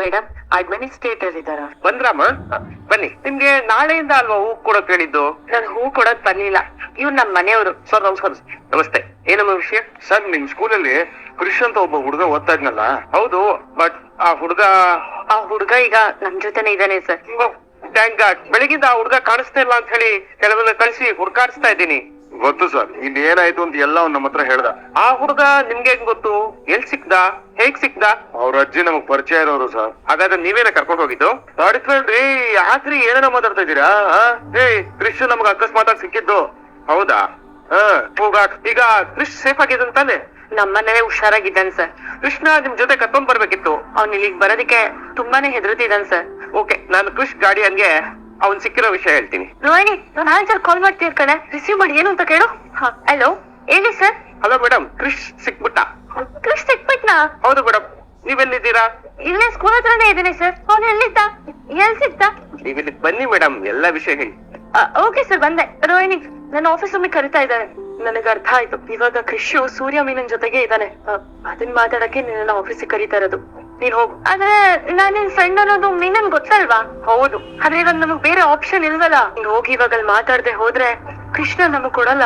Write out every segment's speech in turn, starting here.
Madam administrator ಇದಾರ ಬಂದ್ರಮ್ಮ ಬನ್ನಿ. ನಿಮ್ಗೆ ನಾಳೆಯಿಂದ ಅಲ್ವಾ ಹೂ ಕೊಡಕ್ ಹೇಳಿದ್ದು? ನಾನು ಹೂ ಕೊಡಕ್ ಬರ್ಲಿಲ್ಲ. ಇವ್ರು ನಮ್ ಮನೆಯವರು. ಸರ್ ನಮಸ್ಕಾರ ನಮಸ್ತೆ. ಏನಮ್ಮ ವಿಷಯ? ಸರ್ ನಿಮ್ ಸ್ಕೂಲಲ್ಲಿ ಕೃಷ್ ಅಂತ ಒಬ್ಬ ಹುಡುಗ ಓದ್ತಾ ಇದ್ನಲ್ಲ ಹೌದು. ಬಟ್ ಆ ಹುಡುಗ ಆ ಹುಡುಗ ಈಗ ನಮ್ ಜೊತೆನೆ ಇದಾನೆ ಸರ್. ಥ್ಯಾಂಕ್ ಗಾಡ್ ಬೆಳಗಿಂದ ಆ ಹುಡುಗ ಕಾಣಿಸ್ತಾ ಇಲ್ಲ ಅಂತ ಹೇಳಿ ಕೆಲವೆಲ್ಲ ಕಳಿಸಿ ಹುಡ್ಕಾಡಿಸ್ತಾ ಇದ್ದೀನಿ. ಗೊತ್ತು ಸರ್ ಇನ್ ಏನಾಯ್ತು ಅಂತ ಎಲ್ಲ ಅವ್ನ್ ನಮ್ಮ ಹತ್ರ ಹೇಳ್ದ. ಆ ಹುಡುಗ ನಿಮ್ಗೆ ಹೆಂಗ್ ಗೊತ್ತು? ಎಲ್ ಸಿಕ್ದ? ಹೇಗ್ ಸಿಕ್ದ? ಅವ್ರ ಅಜ್ಜಿ ನಮಗ್ ಪರಿಚಯ ಇರೋರು ಸರ್. ಹಾಗಾದ್ರೆ ನೀವೇನ ಕರ್ಕೊಂಡು ಹೋಗಿದ್ದು? ತಡಿಸ್ಬೇಡ್ರಿ ಯಾಕ್ರಿ ಏನೇನೋ ಮಾತಾಡ್ತಾ ಇದೀರಾ ಹೇ ಏ ಕೃಷ್ ನಮಗ್ ಅಕಸ್ಮಾತ್ ಆಗಿ ಸಿಕ್ಕಿದ್ದು. ಹೌದಾ? ಆ ಈಗ ಕೃಷ್ ಸೇಫ್ ಆಗಿದಂತಾನೆ ತಾನೆ? ನಮ್ ಹುಷಾರಾಗಿದ್ದಾನೆ ಸರ್. ಕೃಷ್ಣ ನಿಮ್ ಜೊತೆ ಕರ್ಕೊಂಡ್ ಬರ್ಬೇಕಿತ್ತು. ಅವ್ನ್ ಇಲ್ಲಿಗೆ ಬರೋದಕ್ಕೆ ತುಂಬಾನೇ ಹೆದರ್ತಿದ್ದಾನೆ ಸರ್. ಓಕೆ ನಾನು ಕೃಷ್ ಗಾರ್ಡಿಯನ್ಗೆ ಅವ್ನ್ ಸಿಕ್ಕಿರೋ ವಿಷಯ ಹೇಳ್ತೀನಿ. ರೋಹಿಣಿ ನಾನು ಆನ್ಸರ್ ಕಾಲ್ ಮಾಡ್ತೀನಿ ಕಣೆ. ರಿಸೀವ್ ಮಾಡಿ ಏನು ಅಂತ ಕೇಳು. ಹಲೋ ಹೇಳಿ ಸರ್ ಹಲೋ ಮೇಡಮ್ ಕೃಷ್ ಸಿಕ್ಬಿಟ್ಟ ಕೃಷ್ ಸಿಕ್ಬಿಟ್ನಾ? ಹೌದು ಮೇಡಮ್ ನೀವೆಲ್ಲಿದ್ದೀರಾ? ಇಲ್ಲೇ ಸ್ಕೂಲ್ ಹತ್ರನೇ ಇದ್ದೀನಿ ಸರ್ ಅವ್ನು ಎಲ್ಲಿದ್ದ? ಎಲ್ ಸಿಕ್ತ ನೀವಿಲ್ಲಿ ಬನ್ನಿ ಮೇಡಮ್ ಎಲ್ಲಾ ವಿಷಯ ಹೇಳಿ. ಓಕೆ ಸರ್ ಬಂದೆ. ರೋಹಿಣಿ ನನ್ನ ಆಫೀಸ್ ಒಮ್ಮೆ ಕರಿತಾ ಇದ್ದಾರೆ ನನಗೆ ಅರ್ಥ ಆಯ್ತು. ಇವಾಗ ಕೃಷಿ ಸೂರ್ಯ ಮೀನನ್ ಜೊತೆಗೆ ಇದ್ದಾನೆ. ಅದನ್ನ ಮಾತಾಡಕ್ಕೆ ನಿನ್ನ ಆಫೀಸಿಗೆ ಕರೀತಾ ಇರೋದು. ನೀನ್ ಹೋಗು. ಆದ್ರೆ ನಾನ್ ನಿನ್ ಫ್ರೆಂಡ್ ಅನ್ನೋದು ಮೀನನ್ ಗೊತ್ತಲ್ವಾ? ಹೌದು. ಆದ್ರೆ ಇವಾಗ ನಮಗ್ ಬೇರೆ ಆಪ್ಷನ್ ಇಲ್ವಲ್ಲ? ನೀನ್ ಹೋಗಿ ಇವಾಗ ಅಲ್ಲಿ ಮಾತಾಡದೆ ಹೋದ್ರೆ ಕೃಷ್ಣ ನಮಗ್ ಕೊಡಲ್ಲ.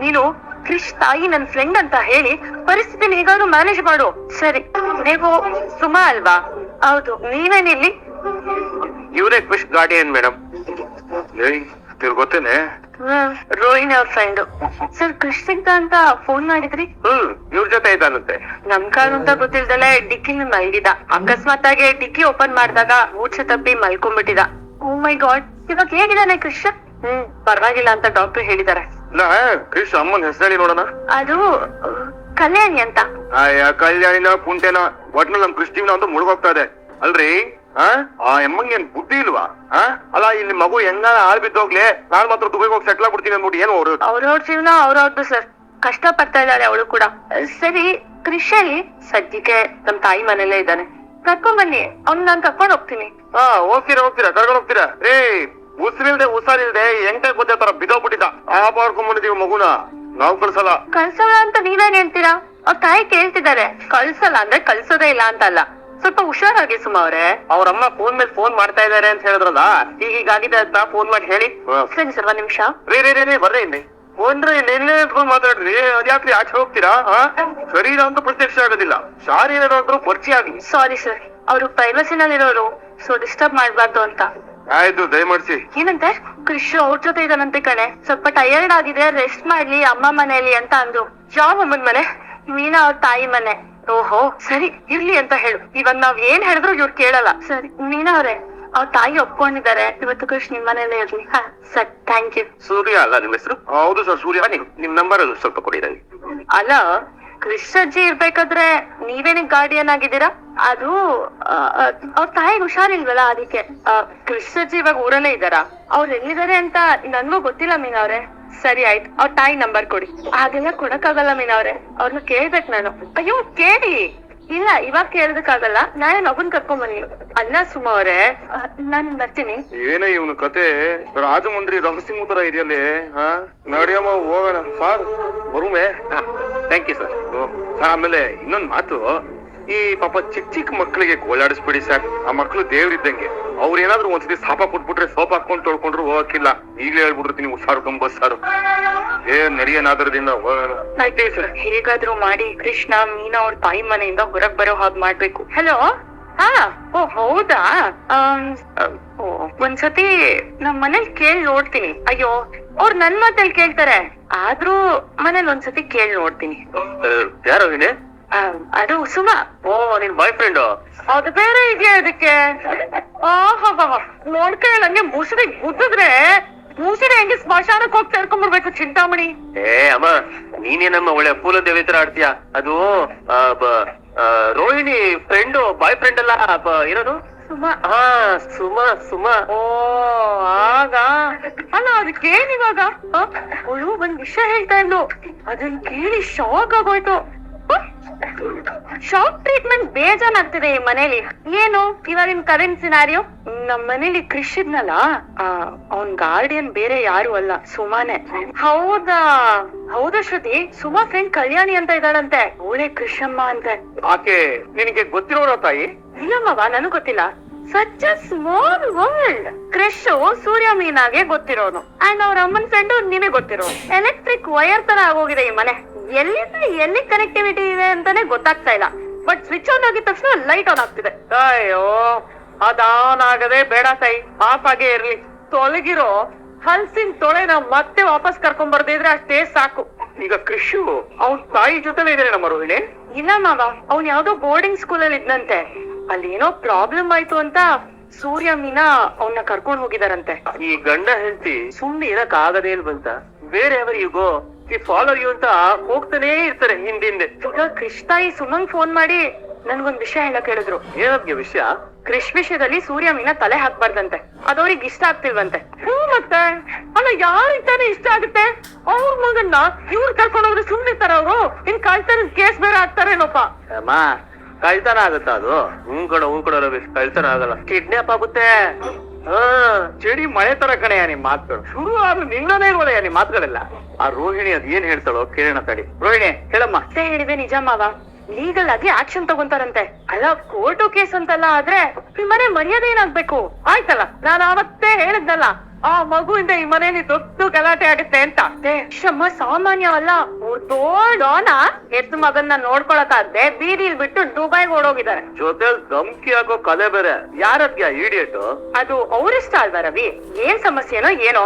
ನೀನು ಕ್ರಿಶ್ ತಾಯಿ ನನ್ ಫ್ರೆಂಡ್ ಅಂತ ಹೇಳಿ ಪರಿಸ್ಥಿತಿನ ಹೇಗಾದ್ರೂ ಮ್ಯಾನೇಜ್ ಮಾಡು. ಸರಿ. ನೀವು ಸುಮಾ ಅಲ್ವಾ? ಹೌದು. ನೀವೇನಿಲ್ಲಿ? ಇವರೇ ಕೃಷ್ ಗಾರ್ಡಿಯನ್ ಮೇಡಮ್ ತಿರ್ಗ್ ಗೊತ್ತೇನೆ? ರೋಹಿಣಿ ಅವ್ರ ಫ್ರೆಂಡ್ ಸರ್ ಕೃಷ್ಣಿಂದ ಅಂತ ಫೋನ್ ಮಾಡಿದ್ರಿ? ಹ್ಮ್ ಇವ್ರ ಜೊತೆ ಇದ್ದಾನಂತೆ. ನಮ್ ಕಾರ್ ಅಂತ ಗೊತ್ತಿಲ್ದಲೆ ಡಿಕ್ಕಿ ಮಲ್ಗಿದ. ಅಕಸ್ಮಾತ್ ಆಗಿ ಡಿಕ್ಕಿ ಓಪನ್ ಮಾಡಿದಾಗ ಮೂರ್ಛೆ ತಪ್ಪಿ ಮಲ್ಕೊಂಡ್ಬಿಟ್ಟಿದ. ಓ ಮೈ ಗಾಡ್ ಇವಾಗ ಹೇಗಿದಾನೆ ಕೃಷ್ಣ? ಹ್ಮ್. ಪರವಾಗಿಲ್ಲ ಅಂತ ಡಾಕ್ಟರ್ ಹೇಳಿದಾರೆ. ನಾ ಕೃಷ್ ಅಮ್ಮನ್ ಹೆಸರು ನೋಡೋಣ? ಅದು ಕಲ್ಯಾಣಿ ಅಂತ. ಕಲ್ಯಾಣಿನ ಪುಂಟೆನ ಒಟ್ನಲ್ಲಿ ನಮ್ ಕೃಷ್ಣ ಅಂತ ಮುಳುಗೋಗ್ತಾ ಇದೆ. ಅಲ್ರಿ? ಆ? ಆ ಎಮ್ಮಂಗ್ ಏನ್ ಬುದ್ಧಿ ಇಲ್ವಾ? ಅಲ್ಲ ಇಲ್ಲಿ ಮಗು ಹೆಂಗ ಆಳ್ ಬಿದ್ದೋಗ್ಲಿ? ನಾನ್ ಮಾತ್ರ ದುಬೈಗೆ ಹೋಗಿ ಸೆಟ್ಲ್ ಆಗ್ಬಿಡ್ತೀನಿ ಅಂದ್ಬಿಟ್ಟು ಏನು ಅವ್ರು? ಅವ್ರವ್ರ ಜೀವನ ಅವ್ರವ್ರದ್ದು ಸರ್ ಕಷ್ಟ ಪಡ್ತಾ ಇದ್ದಾರೆ ಅವಳು ಕೂಡ. ಸರಿ ಕೃಷಿ. ಸದ್ಯಕ್ಕೆ ನಮ್ ತಾಯಿ ಮನೆಯಲ್ಲೇ ಇದ್ದಾನೆ. ಕರ್ಕೊಂಡ್ ಬನ್ನಿ. ಅವ್ನ್ ನಾನ್ ಕರ್ಕೊಂಡ್ ಹೋಗ್ತೀನಿ. ಹಾ ಹೋಗ್ತೀರಾ ಹೋಗ್ತೀರಾ? ಕರ್ಕೊಂಡು ಹೋಗ್ತೀರಾ? ರೇ ಉಸಿರಿಲ್ದೆ ಉಸಾರಿಲ್ದೆ ಹೆಂಗ ಗೊತ್ತೇ ತರ ಬಿದ್ದೋಗ್ಬಿಟ್ಟಿದ್ದ. ಆ ಪಾರ್ಕೊಂಡ್ಬಂದಿದೀವಿ ಮಗುನ. ನಾವ್ ಕಳ್ಸಲ್ಲ. ಕಳ್ಸಲ್ಲ ಅಂತ ನೀವೇನ್ ಹೇಳ್ತೀರಾ? ಅವ್ರ ತಾಯಿ ಕೇಳ್ತಿದ್ದಾರೆ. ಕಳ್ಸಲ್ಲ ಅಂದ್ರೆ ಕಳ್ಸೋದೇ ಇಲ್ಲ ಅಂತ ಅಲ್ಲ. ಸ್ವಲ್ಪ ಹುಷಾರಾಗಿ ಸುಮ ಅವ್ರೆ. ಅವ್ರ ಅಮ್ಮ ಫೋನ್ ಮೇಲೆ ಫೋನ್ ಮಾಡ್ತಾ ಇದಾರೆ ಅಂತ ಹೇಳಿದ್ರಲ್ಲ ಈಗ ಆಗಿದೆ ಅಂತ ಫೋನ್ ಮಾಡಿ ಹೇಳಿ. ಸರಿ ಸರ್ ಒಂದ್ ನಿಮಿಷ. ರೀ ರೀ ರೀ ರೇ ಬರ್ರಿ ಇಲ್ಲಿ. ಒಂದ್ರೆ ನಿನ್ನೆ ಫೋನ್ ಮಾತಾಡ್ರಿ ಅದ್ಯಾಕ್ರಿ ಆಚೆ ಹೋಗ್ತೀರಾ? ಶರೀರ ಅಂತೂ ಪ್ರತ್ಯಕ್ಷ ಆಗೋದಿಲ್ಲ. ಶಾರೀರ ಏನಾದ್ರು ಪರಿಚಯ ಆಗಿ ಸಾರಿ ಸರ್ ಅವರು ಪ್ರೈವಸಿನಲ್ಲಿರೋರು ಸೊ ಡಿಸ್ಟರ್ಬ್ ಮಾಡ್ಬಾರ್ದು ಅಂತ. ಆಯ್ತು ದಯಮಾಡಿಸಿ. ಏನಂತೆ? ಕೃಷಿ ಅವ್ರ ಜೊತೆ ಇದಾನಂತೆ ಕಣೆ. ಸ್ವಲ್ಪ ಟಯರ್ಡ್ ಆಗಿದೆ ರೆಸ್ಟ್ ಮಾಡ್ಲಿ ಅಮ್ಮ ಮನೆಯಲ್ಲಿ ಅಂತ ಅಂದ್ರು. ಯಾವ ಅಮ್ಮನ್ ಮನೆ? ಮೀನಾ ಅವ್ರ ತಾಯಿ ಮನೆ. ಓಹೋ ಸರಿ ಇರ್ಲಿ ಅಂತ ಹೇಳು. ಇವಾಗ ನಾವ್ ಏನ್ ಹೇಳಿದ್ರು ಇವ್ರು ಕೇಳಲ್ಲ. ಸರಿ. ಮೀನಾ ಅವ್ರೆ ಅವ್ರ ತಾಯಿ ಒಪ್ಕೊಂಡಿದ್ದಾರೆ. ಇವತ್ತು ಕೃಷ್ಣ ನಿಮ್ ಮನೇಲೆ ಇರ್ಲಿ. ಹಾ ಸರ್ ಥ್ಯಾಂಕ್ ಯು ಸೂರ್ಯ ಅಲ್ಲ ನಿಮ್ಮ ಹೆಸರು? ಹೌದು ಸರ್ ಸೂರ್ಯ. ಬನ್ನಿ ನಿಮ್ ನಂಬರ್ ಸ್ವಲ್ಪ ಕೊಡಿ ನನಗೆ. ಅಲ್ಲ ಕೃಷ್ ಅಜ್ಜಿ ಇರ್ಬೇಕಾದ್ರೆ ನೀವೇನೆ ಗಾರ್ಡಿಯನ್ ಆಗಿದ್ದೀರಾ? ಅದು ಅವ್ರ ತಾಯಿಗೆ ಹುಷಾರಿಲ್ವಲ್ಲ ಅದಕ್ಕೆ ಆ, ಕೃಷ್ ಅಜ್ಜಿ ಇವಾಗ ಊರಲ್ಲೇ ಇದ್ದಾರಾ? ಅವ್ರು ಎಲ್ಲಿದ್ದಾರೆ ಅಂತ ನನ್ಗೂ ಗೊತ್ತಿಲ್ಲ ಮೀನಾ ಅವ್ರೆ. ಸರಿ ಆಯ್ತು. ಅವ್ರ ತಾಯಿ ನಂಬರ್ ಕೊಡಿ. ಹಾಗೆಲ್ಲ ಕೊಡಕ್ಕಾಗಲ್ಲ ಮೀನಾ ಅವ್ರೆ. ಅವ್ರನ್ನ ಕೇಳ್ಬೇಕು ನಾನು. ಅಯ್ಯೋ ಕೇಳಿ. ಇಲ್ಲ ಇವಾಗ ಕೇಳೋದಕ್ಕಾಗಲ್ಲ. ನಾಳೆ ಮಗುನ್ ಕರ್ಕೊಂಡ್ ಬನ್ನಿ. ಅಲ್ಲ ಸುಮ ಅವ್ರೆ. ನಾನು ನಾನ್ ಬರ್ತೀನಿ. ಏನೇ ಇವನು ಕತೆ. ರಾಜಮಂಡ್ರಿ ರಹಸ್ಯ ತರ ಇದೆಯಲ್ಲಿ ಹಾ? ನಡಿಯಮ್ಮ ಹೋಗೋಣ. ಸಾರ್ ಬರುಮೆ. ಥ್ಯಾಂಕ್ ಯು ಸರ್ ಆಮೇಲೆ ಇನ್ನೊಂದ್ ಮಾತು. ಈ ಪಾಪ ಚಿಕ್ಕ ಚಿಕ್ಕ ಮಕ್ಕಳಿಗೆ ಗೋಳಾಡಿಸ್ಬಿಡಿ ಸರ್. ಆ ಮಕ್ಕಳು ದೇವ್ರಿದ್ದಂಗೆ. ಅವ್ರ ಏನಾದ್ರು ಒಂದ್ಸತಿ ಸಾಪ ಕೊಟ್ಬಿಟ್ರೆ ಸೋಪ್ ಹಾಕೊಂಡ್ ತೊಳ್ಕೊಂಡ್ರು ಹೋಗಕ್ಕಿಲ್ಲ. ಈಗ್ಲೇ ಹೇಳ್ಬಿಡ್ತೀನಿ ಹುಷಾರು ಸಾರು. ಏ ನಡಿಯನಾದ್ರದಿಂದ ಸರ್. ಹೇಗಾದ್ರೂ ಮಾಡಿ ಕೃಷ್ಣ ಮೀನಾ ಅವ್ರ ತಾಯಿ ಮನೆಯಿಂದ ಹೊರಗ್ ಬರೋ ಹಾಗೆ ಮಾಡ್ಬೇಕು. ಹಲೋ? ಹಾ ಓ ಹೌದಾ? ಒಂದ್ಸತಿ ನಮ್ ಮನೇಲಿ ಕೇಳ್ ನೋಡ್ತೀನಿ. ಅಯ್ಯೋ ಅವ್ರ ನನ್ ಮಾತಲ್ಲಿ ಕೇಳ್ತಾರೆ. ಆದ್ರೂ ಮನೇಲಿ ಒಂದ್ಸತಿ ಕೇಳ್ ನೋಡ್ತೀನಿ. ಯಾರು ಅದು ಸುಮಾ. ಓ ನಿನ್ ಬಾಯ್ ಫ್ರೆಂಡ್ ಅದು ಬೇರೆ ಇದೆಯಾ ಅದಕ್ಕೆ ಆಹಾ ನೋಡ್ಕೊಳ್ಳ ಹಂಗೆ ಮುಸುಡಿ ಗುದ್ದಿದ್ರೆ ಮುಸುಡಿ ಹೆಂಗೆ ಸ್ಮಶಾನಕ್ಕೆ ಹೋಗಿ ಸೇರ್ಕೊಂಡ್ಬರ್ಬೇಕು ಚಿಂತಾಮಣಿ. ಏ ಅಮ್ಮ ನೀನೇನಮ್ಮ ಒಳ್ಳೆ ಪೂಲ ದೇವಿ ತರ ಆಡ್ತೀಯ? ಅದು ರೋಹಿಣಿ ಫ್ರೆಂಡ್ ಬಾಯ್ ಫ್ರೆಂಡ್ ಅಲ್ಲ ಇರೋದು? ಸುಮಾ. ಹಾ ಸುಮಾ ಸುಮಾ. ಓ ಆಗ. ಅಲ್ಲ ಅದಕ್ಕೇನಿವಾಗ? ಅವಳು ಒಂದ್ ವಿಷಯ ಹೇಳ್ತಾ ಇದ್ಲು. ಅದನ್ ಕೇಳಿ ಶಾಕ್ ಆಗೋಯ್ತು. ಶಾಕ್ ಟ್ರೀಟ್ಮೆಂಟ್ ಬೇಜಾನಾಗ್ತಿದೆ ಈ ಮನೇಲಿ. ಏನು? ಇವಾಗಿನ ಕರೆಂಟ್ ಸಿನಾರಿಯೋ ನಮ್ ಮನೇಲಿ ಕ್ರಿಶ್ ಇದ್ನಲ್ಲ ಅವ್ನ್ ಗಾರ್ಡಿಯನ್ ಬೇರೆ ಯಾರು ಅಲ್ಲ ಸುಮಾನೆ. ಹೌದಾ? ಹೌದಾ ಶ್ರುತಿ. ಸುಮಾ ಫ್ರೆಂಡ್ ಕಲ್ಯಾಣಿ ಅಂತ ಇದ್ದಾಳಂತೆ. ಅವಳೇ ಕೃಷಮ್ಮ ಅಂತೆ. ಆಕೆ ನಿನಗೆ ಗೊತ್ತಿರೋರ ತಾಯಿ? ಇಲ್ಲಮ್ಮವ ನನಗ್ ಗೊತ್ತಿಲ್ಲ. Such a small world Krish Surya ಮೀನಾಗೆ ಗೊತ್ತಿರೋನು. ಅಂಡ್ ಅವ್ರ ಅಮ್ಮನ್ ಫ್ರೆಂಡ್ ನಿನಗೆ ಗೊತ್ತಿರೋ ಎಲೆಕ್ಟ್ರಿಕ್ ವೈರ್ ತರ ಆಗೋಗಿದೆ ಈ ಮನೆ. ಎಲ್ಲಿಂದ ಎಲ್ಲಿ ಕನೆಕ್ಟಿವಿಟಿ ಇದೆ ಅಂತಾನೆ ಗೊತ್ತಾಗ್ತಾ ಇಲ್ಲ. ಬಟ್ ಸ್ವಿಚ್ ಆನ್ ಆಗಿದ ತಕ್ಷಣ ಲೈಟ್ ಆನ್ ಆಗ್ತಿದೆ. ಅಯ್ಯೋ ಅದ್ ಆನ್ ಆಗದೆ ಬೇಡ ತಾಯಿ ಆಫ್ ಆಗೇ ಇರ್ಲಿ. ತೊಲಗಿರೋ ಹಲ್ಸಿನ ತೊಳೆನ ಮತ್ತೆ ವಾಪಸ್ ಕರ್ಕೊಂಡ್ ಬರ್ದಿದ್ರೆ ಅಷ್ಟೇ ಸಾಕು. ಈಗ ಕೃಷಿ ಅವನ್ ತಾಯಿ ಜೊತೆಲೇ ಇದಾರೆ ನಮ್ಮ ರೋಹಿಣಿ? ಇಲ್ಲ ಮಾವ ಅವ್ನ್ ಯಾವ್ದೋ ಬೋರ್ಡಿಂಗ್ ಸ್ಕೂಲ್ ಅಲ್ಲಿ ಇದ್ನಂತೆ. ಅಲ್ಲಿ ಏನೋ ಪ್ರಾಬ್ಲಮ್ ಆಯ್ತು ಅಂತ ಸೂರ್ಯ ಮೀನಾ ಅವನ್ನ ಕರ್ಕೊಂಡ್ ಹೋಗಿದಾರಂತೆ. ಈ ಗಂಡ ಹೆಂಡತಿ ಸುಮ್ನೆ ಇರಕ್ ಆಗದೇ ಇಲ್ವಂತ. ಬೇರೆ ಅವರಿಗೋ ಈ ಫಾಲೋ ಯು ಅಂತ ಹೋಗ್ತಾನೇ ಇರ್ತಾರೆ ಹಿಂದಿಂದೆ. ಕೃಷ್ಣ ಕೃಷ್ ತಾಯಿ ಸುಮಂಗ್ ಫೋನ್ ಮಾಡಿ ನನ್ಗೊಂದ್ ವಿಷಯ ಹೇಳಕ್ ಹೇಳಿದ್ರು. ಏನಾದ್ಗೆ ವಿಷಯ? ಕೃಷ್ ವಿಷಯದಲ್ಲಿ ಸೂರ್ಯ ಮೀನ ತಲೆ ಹಾಕ್ಬಾರ್ದಂತೆ. ಅದವ್ರಿಗೆ ಇಷ್ಟ ಆಗ್ತಿಲ್ವಂತೆ. ಹ್ಮ್ ಮತ್ತೆ? ಅಲ್ಲ ಯಾರಿದ್ದಾನೆ ಇಷ್ಟ ಆಗುತ್ತೆ? ಅವ್ರ ಮಗನ್ನ ಇವ್ರು ಕರ್ಕೊಂಡು ಹೋದ್ರೆ ತರ ಅವರು? ಇನ್ ಕಳ್ತಾರ ಕೇಸ್ ಬೇರೆ ಆಗ್ತಾರೇನೋಪ? ಅಮ್ಮ ಕಳ್ತನ ಆಗುತ್ತಾ ಅದು? ಹ್ಞೂ ಕಡ ಹ್ಞೂ ಕಡ ಕಳ್ತನ ಆಗಲ್ಲ. ಕಿಡ್ನಾಪ್ ಆಗುತ್ತೆ. ಹಾ ಚಳಿ ಮಳೆ ತರ ಕಣೆಯ ನಿಮ್ ಮಾತುಗಳು ಶುರು ಆದ್ರೂ ನಿಲ್ಲದೇ ಇಲ್ವಲ್ಲ ನಿಮ್ ಮಾತುಗಳೆಲ್ಲ? ಆ ರೋಹಿಣಿ ಅದ್ ಏನ್ ಹೇಳ್ತಾಳೋ ಕೇಳೋಣ ತಡಿ. ರೋಹಿಣಿ ಹೇಳಮ್ಮ. ಅಷ್ಟೇ ಹೇಳಿದೆ ನಿಜ ಮಾವ ಲೀಗಲ್ ಆಗಿ ಆಕ್ಷನ್ ತಗೊಂತಾರಂತೆ. ಅಲ್ಲ ಕೋರ್ಟು ಕೇಸ್ ಅಂತಲ್ಲ ಆದ್ರೆ ನಿಮ್ಮನೆ ಮನೆ ಮರ್ಯಾದೆ ಏನಾಗ್ಬೇಕು? ಆಯ್ತಲ್ಲ ನಾನು ಅವತ್ತೇ ಹೇಳಿದ್ನಲ್ಲ ಆ ಮಗುವಿಂದ ಈ ಮನೆಯಲ್ಲಿ ದೊಡ್ಡ ಗಲಾಟೆ ಆಗುತ್ತೆ ಅಂತ. ಶಮ್ಮ ಸಾಮಾನ್ಯ ಅಲ್ಲ. ದೊಡ್ಡೋಣ ಹೆತ್ತು ಮಗನ್ನ ನೋಡ್ಕೊಳಕಾಗ್ದೆ ಬೀದಿಲ್ ಬಿಟ್ಟು ದುಬೈಗೆ ಓಡೋಗಿದ್ದಾರೆ. ಜೊತೆಲ್ ಧಮ್ಕಿ ಆಗೋ ಕಲೆ ಬೇರೆ. ಯಾರದ್ಯ ಈಡಿಯಟ್ ಅದು ಅವ್ರಿಷ್ಟ ಅಲ್ವಾ ರವಿ? ಏನ್ ಸಮಸ್ಯೆನೋ ಏನೋ.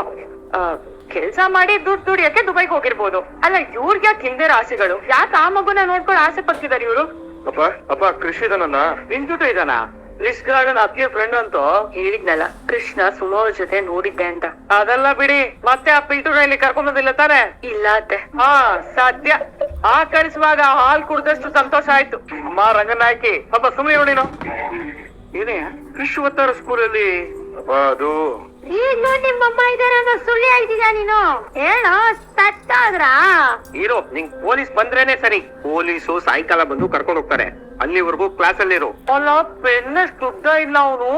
ಕೆಲ್ಸ ಮಾಡಿ ದುಡ್ಡು ದುಡಿಯಕ್ಕೆ ದುಬೈಗೆ ಹೋಗಿರ್ಬೋದು. ಅಲ್ಲ ಇವ್ರಿಗೆ ಯಾಕೆ ಹಿಂದೆ ಆಸೆಗಳು ಯಾಕೆ ಆ ಮಗುನ ನೋಡ್ಕೊಂಡು ಆಸೆ ಪಡ್ತಿದಾರೆ ಇವ್ರು? ಅಪ್ಪ ಅಪ್ಪ ಕೃಷಿ ಇದನ್ನ ನಿನ್ ಜೊತೆ ಇದಾನ ಲಿಸ್ಟ್ ಗಾರ್ಡನ್ ಅತ್ತಿಗೆ ಫ್ರೆಂಡ್ ಅಂತೂ ಹೇಳಿದ್ನಲ್ಲ. ಕೃಷ್ಣ ಸುಮೋರ್ ಜೊತೆ ನೋಡಿದ್ದೆ ಅಂತ. ಅದೆಲ್ಲ ಬಿಡಿ ಮತ್ತೆ ಆ ಪಿಲ್ಟು ಇಲ್ಲಿ ಕರ್ಕೊಂಡ್ ಬಂದಿಲ್ಲ ತಾನೆ? ಇಲ್ಲ ಅತ್ತೆ. ಹಾ ಸದ್ಯ. ಆ ಕರೆಸುವಾಗ ಹಾಲ್ ಕುಡ್ದಷ್ಟು ಸಂತೋಷ ಆಯ್ತು. ಅಮ್ಮ ರಂಗನಾಯ್ಕಿ ಪಾಪ ಸುಮ್ಮನೆ ನೋಡಿ ನೀನು. ಏನೇ ಕೃಷ್ ಒತ್ತಾರ ಸ್ಕೂಲಲ್ಲಿ? ಅಲ್ಲಿ ಅದು. ಸುಳ್ಳಿ ನಿಮ್ಮಮ್ಮ ಇದಾರೆ ಅನ್ನೋ ಸುಳ್ಳು ಹೇಳ್ತಿದ್ಯಾ ನೀನು? ಹೇಳೋ ಸತ್ತಾದ್ರ? ಇರೋ ನಿಂಗ್ ಪೊಲೀಸ್ ಬಂದ್ರೇನೆ ಸರಿ. ಪೊಲೀಸು ಸಾಯಂಕಾಲ ಬಂದು ಕರ್ಕೊಂಡು ಹೋಗ್ತಾರೆ. ಅಲ್ಲಿವರೆಗೂ ಕ್ಲಾಸ್ ಅಲ್ಲಿ ಪೆನ್ ಶುದ್ಧ ಇಲ್ಲ ಅವನು?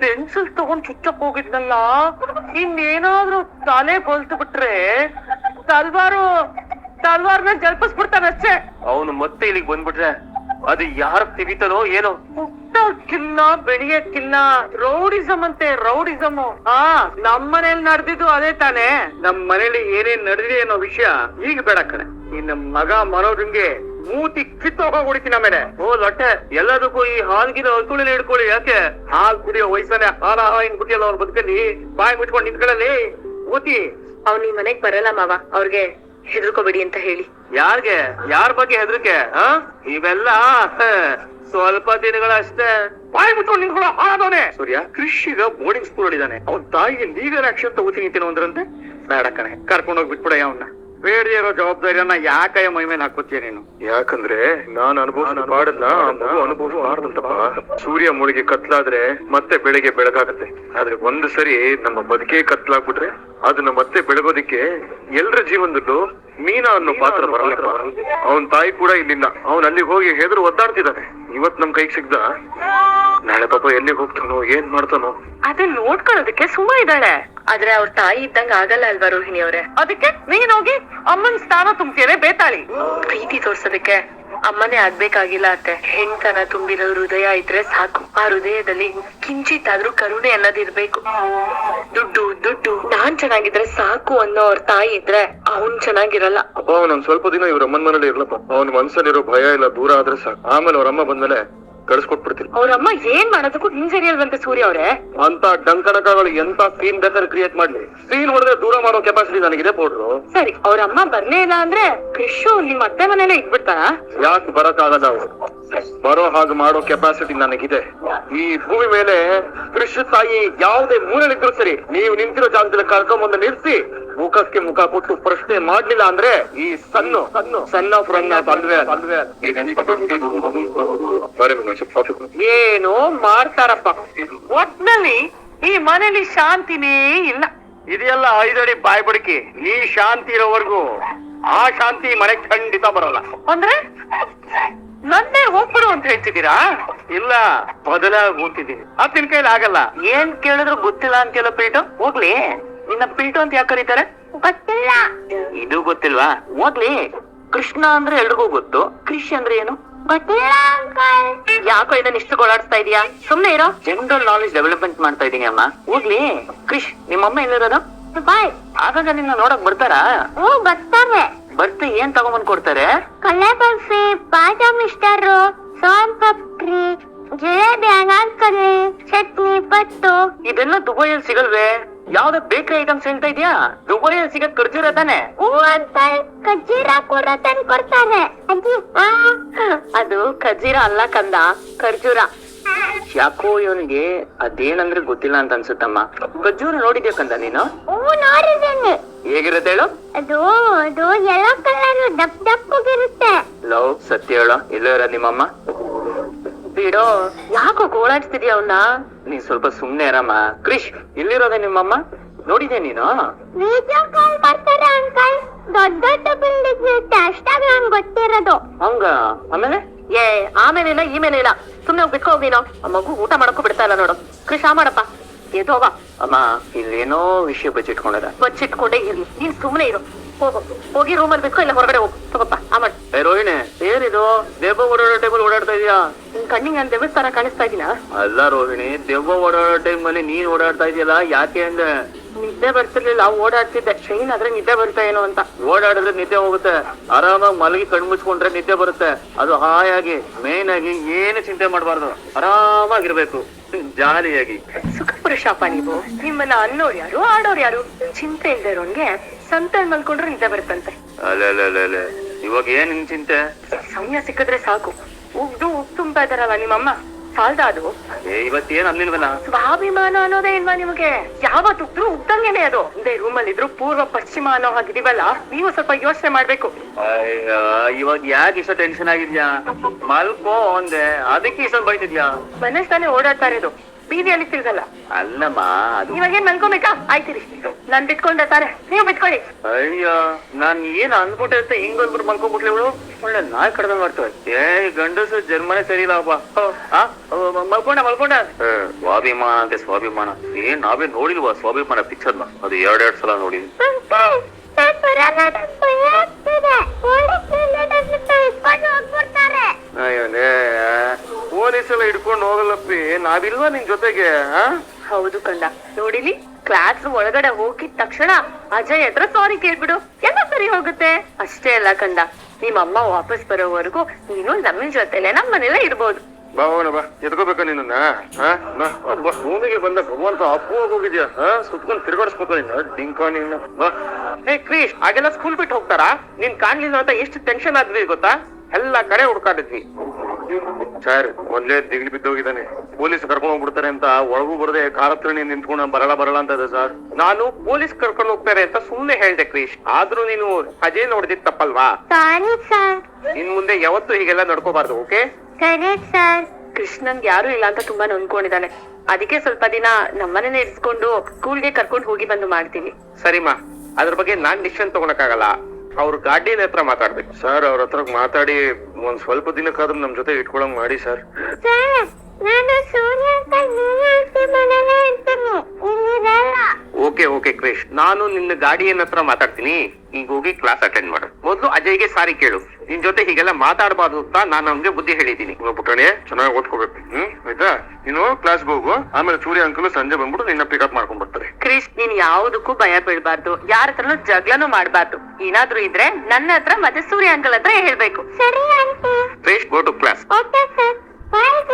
ಪೆನ್ಸಿಲ್ ತಗೊಂಡ್ ಚುಚ್ಚಕ್ ಹೋಗಿದ್ನಲ್ಲ ಇನ್ನೇನಾದ್ರೂ ತಲೆ ಬಲ್ತು ಬಿಟ್ರೆ ತಲ್ವಾರು ತಲ್ವಾರ್ ಮೇಲೆ ಜಲ್ಪಿಸ್ಬಿಡ್ತಾನೆ ಅಷ್ಟೇ. ಅವನು ಮತ್ತೆ ಇಲ್ಲಿಗೆ ಬಂದ್ಬಿಟ್ರೆ ಅದು ಯಾರ ತೆಗಿತಾನೋ ಏನೋ. ಕಿಲ್ಲ ಬೆಳೆಯಕ್ಕಿಲ್ಲ ರೌಡಿಸಮ್ ಅಂತೆ ರೌಡಿಸಮ್ ಹಾ ನಮ್ ಮನೇಲಿ ನಡೆದಿದ್ದು ಅದೇ ತಾನೇ. ನಮ್ ಮನೇಲಿ ಏನೇನ್ ನಡೆದಿದೆ ಅನ್ನೋ ವಿಷಯ ಈಗ ಬೇಡ ಕಣೆ. ನಿನ್ನ ಮಗ ಮನೋಜಂಗೆ ಮೂತಿ ಕಿತ್ತೋಗ ಹೋಗ್ಬಿಡ್ತೀನಿ ಆಮೇಲೆ. ಓ ಲಟ್ಟೆ ಎಲ್ಲದಕ್ಕೂ ಈ ಹಾಲ್ಗಿನ ಹಸುಳಿನ ಹಿಡ್ಕೊಳ್ಳಿ ಯಾಕೆ? ಹಾಲ್ ಕುಡಿಯೋ ವಯಸ್ಸನ್ನೇ ಹಾಲ ಇನ್ ಕುಡಿಯಲ್ಲ ಅವ್ರ ಬದುಕಲ್ಲಿ ಬಾಯಿ ಮುಚ್ಕೊಂಡು ನಿಂತ್ಕೊಳ್ಳಲಿ ಊತಿ ಅವ್ನ ಈ ಮನೆಗ್ ಬರಲ್ಲ ಮಾವ ಅವ್ರಿಗೆ ಹೆದರ್ಕೋಬೇಡಿ ಅಂತ ಹೇಳಿ. ಯಾರ್ಗೆ? ಯಾರ ಬಗ್ಗೆ ಹೆದರಿಕೆ ಆ? ಇವೆಲ್ಲ ಸ್ವಲ್ಪ ದಿನಗಳಷ್ಟೇ. ಬಾಯಿ ಮುಚ್ಕೊಂಡು ನಿಂತ್ಕೊಳ್ಳೋ ಹಾಳಾದವನೇ ಸೂರ್ಯ ಕೃಷಿಗ ಬೋರ್ಡಿಂಗ್ ಸ್ಕೂಲ್ ಇದ್ದಾನೆ ಅವ್ನ ತಾಯಿಗೆ ಲೀಗಲ್ ಆಕ್ಷನ್ ತಗೋತೀನಿ ಅಂತ ಅಂದ್ರಂತೆ? ಬೇಡ ಕಣೆ ಕರ್ಕೊಂಡೋಗಿ ಬಿಟ್ಬಿಡ ಅವನ್ನ ಬೇಡದೇ ಇರೋ ಜವಾಬ್ದಾರಿಯನ್ನ ಯಾಕೆ ಮೈ ಮೇಲೆ ಹಾಕೋತೀಯ ನೀನು? ಯಾಕಂದ್ರೆ ನಾನು ಮಗು ಅನುಭವಿಸಬಾರ್ದಂತಪ್ಪ ಸೂರ್ಯ ಮುಳುಗಿ ಕತ್ಲಾದ್ರೆ ಮತ್ತೆ ಬೆಳಿಗ್ಗೆ ಬೆಳಗಾಗತ್ತೆ. ಆದ್ರೆ ಒಂದು ಸರಿ ನಮ್ಮ ಬದುಕೇ ಕತ್ಲಾಗ್ಬಿಟ್ರೆ ಅದನ್ನ ಮತ್ತೆ ಬೆಳಗೋದಿಕ್ಕೆ ಎಲ್ರ ಜೀವನದಲ್ಲೂ ಮೀನಾ ಅನ್ನೋ ಪಾತ್ರ ಬರಲ್ಲಪ್ಪ ಅವನ್ ತಾಯಿ ಕೂಡ ಇಲ್ಲಿಲ್ಲ. ಅವನ್ ಅಲ್ಲಿಗೆ ಹೋಗಿ ಹೆದರು ಒದ್ದಾಡ್ತಿದ್ದಾನೆ ಇವತ್ ನಮ್ ಕೈಗೆ ಸಿಗ್ದ? ನಾಳೆ ಪಾಪ ಎಲ್ಲಿ ಹೋಗ್ತಾನೋ ಏನ್ ಮಾಡ್ತಾನೋ? ಅದನ್ನ ನೋಡ್ಕೊಳ್ಳೋದಕ್ಕೆ ಸುಮ್ಮ ಇದ್ದಾಳೆ. ಆದ್ರೆ ಅವ್ರ ತಾಯಿ ಇದ್ದಂಗ ಆಗಲ್ಲ ಅಲ್ವಾ ರೋಹಿಣಿ ಅವ್ರೆ? ಅದಕ್ಕೆ ನೀನ್ ಹೋಗಿ ಅಮ್ಮನ್ ಸ್ಥಾನ ತುಂಬ್ತೀರ ಬೇತಾಳಿ. ಪ್ರೀತಿ ತೋರ್ಸೋದಕ್ಕೆ ಅಮ್ಮನೇ ಆಗ್ಬೇಕಾಗಿಲ್ಲ ಅತ್ತೆ ಹೆಣ್ತನ ತುಂಬಿರೋ ಹೃದಯ ಇದ್ರೆ ಸಾಕು. ಆ ಹೃದಯದಲ್ಲಿ ಕಿಂಚಿತ್ತಾದ್ರೂ ಕರುಣೆ ಅನ್ನೋದಿರ್ಬೇಕು ದುಡ್ಡು ದುಡ್ಡು ನಾನ್ ಚೆನ್ನಾಗಿದ್ರೆ ಸಾಕು ಅನ್ನೋ ಅವ್ರ ತಾಯಿ ಇದ್ರೆ ಅವನ್ ಚೆನ್ನಾಗಿರಲ್ಲ. ಅಪ್ಪ ಅವನೊಂದ್ ಸ್ವಲ್ಪ ದಿನ ಇವ್ರ ಅಮ್ಮನ ಮನೇಲಿ ಇರ್ಲಪ್ಪ. ಅವನ್ ಮನ್ಸಲ್ಲಿರೋ ಭಯ ಇಲ್ಲ ದೂರ ಆದ್ರೆ ಸಾಕು. ಆಮೇಲೆ ಅವ್ರ ಅಮ್ಮ ಬಂದ್ಮೇಲೆ ಕಳ್ಸ್ಕೊಟ್ಬಿಡ್ತೀನಿ. ಅವ್ರಮ್ಮ ಏನ್ ಮಾಡೋದಕ್ಕೂ ಹಿಂಜರಿಯಲ್ವಂತೆ ಸೂರ್ಯ ಅವ್ರೆ. ಅಂತ ಡಂಕಣಕಗಳು ಎಂತ ಸೀನ್ ಬೇಕಾದ್ರೆ ಕ್ರಿಯೇಟ್ ಮಾಡ್ಲಿ. ಸೀನ್ ಹೊಡೆದ್ರೆ ದೂರ ಮಾಡೋ ಕೆಪಾಸಿಟಿ ನನಗಿದೆ ಬೋಡ್ರು ಸರಿ ಅವ್ರಮ್ಮ ಬರ್ಲೇ ಇಲ್ಲ ಅಂದ್ರೆ ಕೃಷು ನಿಮ್ ಅತ್ತೆ ಮನೇಲೆ ಇದ್ಬಿಡ್ತಾರ ಯಾಕೆ ಬರಕ್ಕಾಗಲ್ಲ ಅವ್ರು? ಬರೋ ಹಾಗೆ ಮಾಡೋ ಕೆಪಾಸಿಟಿ ನನಗಿದೆ. ಈ ಭೂಮಿ ಮೇಲೆ ಕೃಷಿ ತಾಯಿ ಯಾವುದೇ ಮೂಲೆಯಲ್ಲಿದ್ರು ಸರಿ ನೀವು ನಿಂತಿರೋ ಜಾಗದಲ್ಲಿ ಕರ್ಕೊಂಬಂದು ನಿಲ್ಸಿ ಮುಖಕ್ಕೆ ಮುಖ ಕೊಟ್ಟು ಪ್ರಶ್ನೆ ಮಾಡ್ಲಿಲ್ಲ ಅಂದ್ರೆ ಈ ಸಣ್ಣ ಸಣ್ಣ ಸಣ್ಣ ಫ್ರಣ್ಣ ಅಲ್ವೇ ಅಲ್ವೇ ಏನೋ ಮಾಡ್ತಾರಪ್ಪ? ಒಟ್ನಲ್ಲಿ ಈ ಮನೇಲಿ ಶಾಂತಿನೇ ಇಲ್ಲ. ಇದೆಲ್ಲ ಐದಡಿ ಬಾಯ್ ಬಡಕಿ ಈ ಶಾಂತಿ ಇರೋವರೆಗೂ ಆ ಶಾಂತಿ ಮನೆಗೆ ಖಂಡಿತ ಬರಲ್ಲ. ಅಂದ್ರೆ? ನನ್ನೇ ಹೋಗ್ಬಿಡು ಅಂತ ಹೇಳ್ತಿದ್ದೀರಾ? ಇಲ್ಲ ಬದಲಾಗಿ ಹೋಗ್ತಿದ್ದೀನಿ ಅದ್ ನಿನ್ ಕೈಲಿ ಆಗಲ್ಲ. ಏನ್ ಕೇಳಿದ್ರು ಗೊತ್ತಿಲ್ಲ ಅಂತೆಲ್ಲ ಪಿಲ್ಟು ಹೋಗ್ಲಿ. ನಿನ್ನ ಪಿಲ್ಟು ಅಂತ ಯಾಕೆ ಕರೀತಾರೆ? ಗೊತ್ತಿಲ್ಲ. ಇದು ಗೊತ್ತಿಲ್ವಾ? ಹೋಗ್ಲಿ. ಕೃಷ್ಣ ಅಂದ್ರೆ ಎಲ್ರಿಗೂ ಗೊತ್ತು. ಕೃಷಿ ಅಂದ್ರೆ ಏನು? ಗೊತ್ತಿಲ್ಲ ಯಾಕೋ ಇದನ್ನ ಇಷ್ಟು ಓಡಾಡ್ತಾ ಇದೀಯಾ? ಸುಮ್ನೆ ಇರೋ. ಜನರಲ್ ನಾಲೆಜ್ ಡೆವಲಪ್ಮೆಂಟ್ ಮಾಡ್ತಾ ಇದೀನಿ ಅಮ್ಮ. ಹೋಗ್ಲಿ. ನಿಮ್ಮ ನಿಮ್ಮಮ್ಮ ಎಲ್ಲಿರೋದು? ಬಾಯ್ ಆಗಾಗ ನಿನ್ನ ನೋಡಕ್ ಬರ್ತಾರಾ? ಓ ಬರ್ತಾರೆ. ಬರ್ತಿ ಏನ್ ತಗೊಂಬಂದ್ ಕೊಡ್ತಾರೆ? ಕಲ್ಲೆ ಬರ್ಫಿ ಬಾದಾಮ್ ಮಿಸ್ಟರ್ ಸೋನ್ ಪಪ್ರಿ ಜಿಲೇಬಿ ಅನಾರ್ಕಲಿ ಚಟ್ನಿ ಪತ್ತು. ಇದೆಲ್ಲ ದುಬೈಯಲ್ಲಿ ಸಿಗಲ್ವೇ? ಯಾವ್ದೇ ಬೇಕರಿ ಐಟಮ್ಸ್ ಹೇಳ್ತಾ ಇದೆಯಾ? ದುಬೈಯಲ್ಲಿ ಸಿಗತ್ ಖರ್ಜೂರ ತಾನೆ. ಹೂ ಅಂತ ಖರ್ಜೂರ ಕೂಡ ತಂದ್ ಕೊಡ್ತಾರೆ. ಅಜ್ಜಿ. ಅದು ಖರ್ಜೂರ ಅಲ್ಲ ಕಂದ ಖರ್ಜೂರ. ಯಾಕೋ ಇವನಿಗೆ ಅದೇನಂದ್ರೆ ಗೊತ್ತಿಲ್ಲ ಅಂತ ಅನ್ಸುತ್ತಮ್ಮ. ಖರ್ಜೂರ ನೋಡಿದ್ಯಾ ಕಂದ ನೀನು? ಹೂ ನೋಡಿದ್ದೇನೆ. ಹೇಗಿರುತ್ತೆ ಹೇಳು? ಅದು ಅದು ಯೆಲ್ಲೋ ಕಲರ್ ದಪ್ಪ ದಪ್ಪಗಿರುತ್ತೆ. ಲವ್ ಸತ್ಯ ಹೇಳು. ಇಲ್ಲ ಇರೋದ್ ನಿಮ್ಮಮ್ಮ? ಬಿಡೋ. ಯಾಕೋ ಗೋಳಾಡ್ತಿದ್ಯಾ ಅವನ್ನ ನೀನ್ ಸ್ವಲ್ಪ ಸುಮ್ನೆ ಇರಮ್ಮ. ಕ್ರಿಶ್ ಇಲ್ಲಿರೋದೆ ನಿಮ್ಮಮ್ಮ? ನೋಡಿದೆ ನೀನು? ವಿಡಿಯೋ ಕಾಲ್ ಮಾಡ್ತಾರೆ ಅಂಕಲ್ ದೊಡ್ಡ ದೊಡ್ಡ ಬಿಲ್ಡಿಂಗ್ ಇರುತ್ತೆ. ಅಷ್ಟಾಗ ನಂಗೆ ಗೊತ್ತಿರೋದು. ಹಂಗ? ಆಮೇಲೆ? ಏ ಆಮೇಲೆ ಇಲ್ಲ ಈಮೇಲೆ ಇಲ್ಲ. ಸುಮ್ನೆ ಹೋಗಿ ಬಿಟ್ಕೋ ನೀನು ಆ ಮಗು ಊಟ ಮಾಡಕ್ಕೂ ಬಿಡ್ತಾ ಇಲ್ಲ ನೋಡು. ಕೃಷ ಮಾಡಪ್ಪ. ಎದ್ದು ಹೋಗ. ಅಮ್ಮ ಇಲ್ಲೇನೋ ವಿಷಯ ಬಚ್ಚಿಟ್ಕೊಂಡದ ಬಚ್ಚಿಟ್ಕೊಂಡೇ ಇರ್ಲಿ. ನೀನ್ ಸುಮ್ನೆ ಇರು. ಹೋಗು. ಹೋಗಿ ರೂಮಲ್ಲಿ ಬಿಟ್ಕೋ ಇಲ್ಲ ಹೊರಗಡೆ ಹೋಗು. ತಗೋಪ್ಪ. ಆಮೇಲೆ ಏ ರೋಹಿಣಿ ಏನಿದು? ದೆವ್ವ ಓಡಾಡೋ ಟೈಮಲ್ಲಿ ಓಡಾಡ್ತಾ ಇದೀಯಾ? ನಿನ್ ಕಣ್ಣಿಗೆ ನಾನು ದೇವಸ್ಥಾನ ಕಾಣಿಸ್ತಾ ಇದೀನ ಅಲ್ಲ ರೋಹಿಣಿ ದೆವ್ವ ಓಡಾಡೋ ಟೈಮ್ ಅಲ್ಲಿ ನೀನ್ ಓಡಾಡ್ತಾ ಇದೆಯಲ್ಲ ಯಾಕೆ ಅಂದೆ? ನಿದ್ದೆ ಬರ್ತಿರ್ಲಿಲ್ಲ ಓಡಾಡ್ತಿದ್ದೆ. ಶೈನ್ ಆದ್ರೆ ನಿದ್ದೆ ಬರ್ತಾ ಏನೋ ಅಂತ. ಓಡಾಡಿದ್ರೆ ನಿದ್ದೆ ಹೋಗುತ್ತೆ. ಆರಾಮಾಗಿ ಮಲಗಿ ಕಣ್ಣು ಮುಚ್ಕೊಂಡ್ರೆ ನಿದ್ದೆ ಬರುತ್ತೆ. ಅದು ಹಾಯಾಗಿ ಮೇನ್ ಆಗಿ ಏನು ಚಿಂತೆ ಮಾಡಬಾರ್ದು. ಆರಾಮಾಗಿರ್ಬೇಕು. ಜಾಲಿಯಾಗಿ. ಸುಖ ಶಾಪ ನೀವು. ನಿಮ್ಮನ್ನ ಅನ್ನೋರು ಯಾರು ಆಡೋರು ಯಾರು? ಚಿಂತೆ ಇಲ್ದೇ ಇರೋನ್ಗೆ ಸಂತೆ ಮಲ್ಕೊಂಡ್ರೆ ನಿದ್ದೆ ಬರುತ್ತಂತೆ. ಅಲ್ಲ ಇವಾಗ ಏನ್ ನಿನ್ ಚಿಂತೆ? ಸಮಯ ಸಿಕ್ಕಿದ್ರೆ ಸಾಕು. ಉಗ್ದು ಉಗ್ ತುಂಬಾ ಇದಾರಲ್ಲ ನಿಮ್ಮಮ್ಮ. ಸಾಲ್ದ ಅದು. ಏ ಇವತ್ತೇನ್ ಅನ್ಲಿಲ್ವಲ್ಲ? ಸ್ವಾಭಿಮಾನ ಅನ್ನೋದೇ ಇಲ್ವಾ ನಿಮಗೆ? ಯಾವತ್ತು ಉಗ್ರು ಉಗ್ದಂಗೆನೆ ಅದು. ಒಂದೇ ರೂಮಲ್ಲಿ ಇದ್ರು ಪೂರ್ವ ಪಶ್ಚಿಮ ಅನ್ನೋ ಹಾಗಿದೀವಲ್ಲ ನೀವು ಸ್ವಲ್ಪ ಯೋಚನೆ ಮಾಡ್ಬೇಕು. ಅಯ್ಯೋ, ಇವಾಗ ಯಾಕೆ ಇಷ್ಟ ಟೆನ್ಷನ್ ಆಗಿದ್ಯಾ? ಮಲ್ಕೋ ಒಂದೆ ಅದಕ್ಕೆ ಇಷ್ಟೊಂದು ಬೈತಿದ್ಯಾ? ಮನಸ್ಸಾನೆ ಓಡಾಡ್ತಾರೆ ಇರೋದು. ಬೀದಿಯಲ್ಲಿ ಸಿಗಲ್ಲ ಅಲ್ಲಮ್ಮ ಅದು ಇವಾಗ ಏನ್ ಮಲ್ಕೋಬೇಕಾ? ಆಯ್ತಿರಿ. ನಾನ್ ಬಿಟ್ಕೊಂಡೆ ತಾರೆ ನೀವು ಬಿಟ್ಕೊಳ್ಳಿ. ಅಯ್ಯ ನಾನ್ ಏನ್ ಅನ್ಬಿಟ್ಟೆ ಅಂತ ಹಿಂಗ್ ಬಂದ್ಬಿಟ್ಟು ಮಲ್ಕೊಂಡ್ಬಿಟ್ಲಿ ಇವಳು? ಒಳ್ಳೆ ನಾಯಿ ಕಡಿಮೆ ಮಾಡ್ತಾವೆ. ಏ ಗಂಡಸ ಜನ್ಮನೆ ಸರಿ ಇಲ್ಲಪ್ಪ ಮಲ್ಕೊಂಡ ಮಲ್ಕೊಂಡ. ಸ್ವಾಭಿಮಾನ ಅಂತೆ ಸ್ವಾಭಿಮಾನ. ಏನ್ ನಾವೇ ನೋಡಿಲ್ವಾ ಸ್ವಾಭಿಮಾನ ಪಿಕ್ಚರ್ನ? ಅದು ಎರಡೆರಡು ಸಲ ನೋಡಿದ್ವಿ ಪೊಲೀಸ್ ಎಲ್ಲ ಹಿಡ್ಕೊಂಡು ಹೋಗಲ್ಲಪ್ಪಿ. ನಾವಿಲ್ವಾ ನಿನ್ ಜೊತೆಗೆ ಆ? ಹೌದು ಕಂದ. ನೋಡಿಲಿ ಕ್ಲಾಸ್ ಒಳಗಡೆ ಹೋಗಿದ ತಕ್ಷಣ ಅಜಯ್ ಹತ್ರ ಸಾರಿ ಕೇಳ್ಬಿಡು. ಎಲ್ಲ ಸರಿ ಹೋಗುತ್ತೆ. ಅಷ್ಟೇ ಅಲ್ಲ ಕಂದ. ನಿಮ್ಮಮ್ಮ ವಾಪಸ್ ಬರೋವರೆಗೂ ನೀನು ನಮ್ಮ ಜೊತೆಲೆ ನಮ್ಮ ಮನೇಲೆ ಇರ್ಬೋದು. ಬಾ. ಹೋಗೋಣ ಬಾ ಎತ್ಕೋಬೇಕ ನಿನ್ನ ಭೂಮಿಗೆ ಬಂದ ಭಗವಂತ ಅಪ್ಪು ಹೋಗಿದ್ಯಾ? ಸುತ್ಕೊಂಡ್ ತಿರ್ಗಾಡಿಸ್ಬೇಕು ನಿನ್ನ ಡಿಂಕ ನಿನ್ನ ಬಾ. ಹೇ ಕ್ರೀಶ್ ಹಾಗೆಲ್ಲ ಸ್ಕೂಲ್ ಬಿಟ್ಟು ಹೋಗ್ತಾರಾ? ನೀನ್ ಕಾಣ್ಲಿಲ್ಲ ಅಂತ ಎಷ್ಟು ಟೆನ್ಷನ್ ಆದ್ವಿ ಗೊತ್ತಾ? ಎಲ್ಲ ಕಡೆ ಹುಡ್ಕಾಡಿದ್ವಿ. ಸರ್ ಮೊದ್ಲೇ ದಿಗ್ಲಿ ಬಿದ್ದೋಗಿದ್ದಾನೆ. ಪೊಲೀಸ್ ಕರ್ಕೊಂಡು ಹೋಗ್ಬಿಡ್ತಾರೆ ಅಂತ ಒಳಗೂ ಬರದೆ ಕಾರ ನಿಂತ್ಕೊಂಡು ಬರಲ್ಲ ಬರಲ್ಲ ಅಂತ ಇದೆ ಸರ್. ನಾನು ಪೊಲೀಸ್ ಕರ್ಕೊಂಡು ಹೋಗ್ತಾರೆ ಅಂತ ಸುಮ್ನೆ ಹೇಳ್ದೆ ಕ್ರೀಶ್. ಆದ್ರೂ ನೀನು ಅಜಯ್ ನೋಡಿದ್ ತಪ್ಪಲ್ವಾ? ಸಾರಿ ಸರ್ ಇನ್ ಮುಂದೆ ಯಾವತ್ತೂ ಹೀಗೆಲ್ಲ ನಡ್ಕೋಬಾರ್ದು ಓಕೆ? ಸರಿ ಸರ್ ಕೃಷ್ಣನ್ಗೆ ಯಾರು ಇಲ್ಲ ಅಂತ ತುಂಬಾ ನೊಂದ್ಕೊಂಡಿದ್ದಾನೆ. ಅದಕ್ಕೆ ಸ್ವಲ್ಪ ದಿನ ನಮ್ಮನೇನೆ ಇರಿಸ್ಕೊಂಡು ಸ್ಕೂಲ್ಗೆ ಕರ್ಕೊಂಡು ಹೋಗಿ ಬಂದು ಮಾಡ್ತೀನಿ. ಸರಿಮಾ ಅದ್ರ ಬಗ್ಗೆ ನಾನ್ ಡಿಸಿಷನ್ ತಗೊಳಕ್ಕಾಗಲ್ಲ. ಅವ್ರ ಗಾಡಿನ ಹತ್ರ ಮಾತಾಡ್ಬೇಕು. ಸರ್ ಅವ್ರ ಹತ್ರ ಮಾತಾಡಿ ಒಂದ್ ಸ್ವಲ್ಪ ದಿನಕ್ಕಾದ್ರೂ ನಮ್ ಜೊತೆ ಇಟ್ಕೊಳಂಗ್ ಮಾಡಿ ಸರ್. ಸರ್ ನಾನು ಸೂರ್ಯ ಅಂತೀನಿ ಇಲ್ಲಿರಲ್ಲ ಓಕೆ ಓಕೆ ಕ್ರಿಶ್ ನಾನು ನಿನ್ನ ಗಾಡಿಯನ್ ಹತ್ರ ಮಾತಾಡ್ತೀನಿ. ಈಗ ಹೋಗಿ ಕ್ಲಾಸ್ ಅಟೆಂಡ್ ಮಾಡು. ಮೊದಲು ಅಜಯ್ಗೆ ಸಾರಿ ಕೇಳು. ನಿನ್ ಜೊತೆ ಹೀಗೆಲ್ಲ ಮಾತಾಡಬಾರ್ದು ಅಂತ ನಾನು ಅವ್ನಿಗೆ ಬುದ್ಧಿ ಹೇಳಿದ್ದೀನಿ. ಪುಟಾಣಿ ಚೆನ್ನಾಗಿ ಓದ್ಕೋಬೇಕು. ಹ್ಮ್? ಆಯ್ತಾ? ನೀನು ಕ್ಲಾಸ್ ಹೋಗು. ಆಮೇಲೆ ಸೂರ್ಯ ಅಂಕಲ್ ಸಂಜೆ ಬಂದ್ಬಿಟ್ಟು ನಿನ್ನ ಪಿಕಪ್ ಮಾಡ್ಕೊಂಡ್ ಬರ್ತಾರೆ. ಕ್ರಿಶ್ ನೀನ್ ಯಾವ್ದಕ್ಕೂ ಭಯ ಬೀಳ್ಬಾರ್ದು. ಯಾರ ಹತ್ರನು ಜಗಳನು ಮಾಡ್ಬಾರ್ದು. ಏನಾದ್ರೂ ಇದ್ರೆ ನನ್ನ ಹತ್ರ ಮತ್ತೆ ಸೂರ್ಯ ಅಂಕಲ್ ಹತ್ರ ಹೇಳ್ಬೇಕು. ಸರಿ aunty. Krish go to class okay sir bye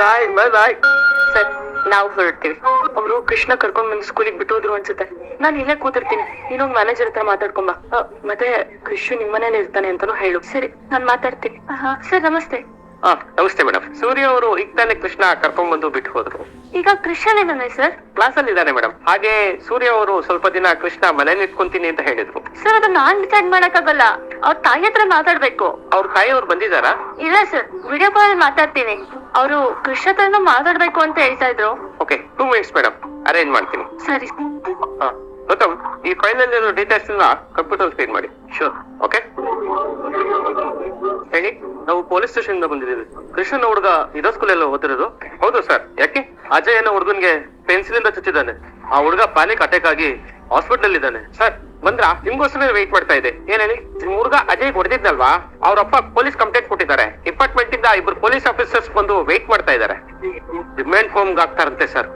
bye bye bye sir ನಾವು ಹೊರಡ್ತೀವಿ. ಅವರು ಕೃಷ್ಣ ಕರ್ಕೊಂಡ್ ಬಂದು ಸ್ಕೂಲಿಗೆ ಬಿಟ್ಟೋದ್ರು ಅನ್ಸುತ್ತೆ. ನಾನು ಇಲ್ಲೇ ಕೂತಿರ್ತೀನಿ. ನೀನೊಂದು ಮ್ಯಾನೇಜರ್ ಹತ್ರ ಮಾತಾಡ್ಕೊಂಬ. ಮತ್ತೆ ಕೃಷ್ಣ ನಿಮ್ಮನೇಲಿ ಇರ್ತಾನೆ ಅಂತಾನು ಹೇಳು. ಸರಿ ನಾನು ಮಾತಾಡ್ತೀನಿ. ಸರ್ ನಮಸ್ತೆ. ಹಾ ನಮಸ್ತೆ ಮೇಡಮ್ ಸೂರ್ಯ ಅವರು ಈಗ ತಾನೇ ಕೃಷ್ಣ ಕರ್ಕೊಂಡ್ ಬಂದು ಬಿಟ್ಟು ಹೋದ್ರು. ಈಗ ಕೃಷ್ಣ ಇದ್ದಾನೆ ಸರ್? ಕ್ಲಾಸ್ ಅಲ್ಲಿ ಇದ್ದಾನೆ ಮೇಡಮ್ ಹಾಗೆ ಸೂರ್ಯ ಅವರು ಸ್ವಲ್ಪ ದಿನ ಕೃಷ್ಣ ಮನೇಲಿ ಇಟ್ಕೊಂತೀನಿ ಅಂತ ಹೇಳಿದ್ರು. ಸರ್ ಅದನ್ನ ನಾನ್ ಡಿಸೈಡ್ ಮಾಡಕ್ಕಾಗಲ್ಲ. ಅವ್ರ ತಾಯಿ ಹತ್ರ ಮಾತಾಡ್ಬೇಕು. ಅವ್ರ ತಾಯಿಯವ್ರು ಬಂದಿದಾರಾ ಇಲ್ಲ ಸರ್ ವಿಡಿಯೋ ಕಾಲ್ ಮಾತಾಡ್ತೀನಿ. ಅವರು ಕೃಷ್ಣ ಹತ್ರನೂ ಮಾತಾಡ್ಬೇಕು ಅಂತ ಹೇಳ್ತಾ ಇದ್ರು. Okay two minutes madam arrange ಮಾಡ್ತೀನಿ. ಸರಿ. ಹಾ ಗೌತಮ್ ಈ ಫೈಲ್ ಅಲ್ಲಿರೋ ಡೀಟೇಲ್ಸ್ ಕಂಪ್ಯೂಟರ್ ಸ್ಕ್ರೀನ್ ಮಾಡಿ. Sure okay? ಹೇಳಿ. ನಾವು ಪೊಲೀಸ್ ಸ್ಟೇಷನ್ ಇಂದ ಬಂದಿದ್ದೀವಿ. ಕೃಷ್ಣನ ಹುಡುಗ ಇದೇ ಸ್ಕೂಲ್ ಎಲ್ಲ ಓದಿರೋದು ಹೌದು ಸರ್. ಯಾಕೆ? ಅಜಯ್ ಏನೋ ಹುಡುಗನ್ಗೆ ಪೆನ್ಸಿಲ್ ಇಂದ ಚುಚ್ಚಿದ್ದಾನೆ. ಆ ಹುಡುಗ ಪ್ಯಾನಿಕ್ ಅಟ್ಯಾಕ್ ಆಗಿ ಹಾಸ್ಪಿಟಲ್ ಇದ್ದಾನೆ ಸರ್. ಬಂದ್ರ ನಿಮ್ಗೋಸ್ಕರ ವೇಟ್ ಮಾಡ್ತಾ ಇದೆ. ಏನ್ ಹೇಳಿ ನಿಮ್ ಹುಡುಗ ಅಜಯ್ ಹೊಡೆದಿದ್ನಲ್ವಾ? ಅವ್ರಪ್ಪ ಪೊಲೀಸ್ ಕಂಪ್ಲೇಂಟ್ ಕೊಟ್ಟಿದ್ದಾರೆ. ಡಿಪಾರ್ಟ್ಮೆಂಟ್ ಇಂದ ಇಬ್ರು ಪೊಲೀಸ್ ಆಫೀಸರ್ಸ್ ಬಂದು ವೆಯ್ಟ್ ಮಾಡ್ತಾ ಇದ್ದಾರೆ. ಡಿಮ್ಯಾಂಡ್ ಫಾರ್ಮ್ ಆಗ್ತಾರಂತೆ ಸರ್.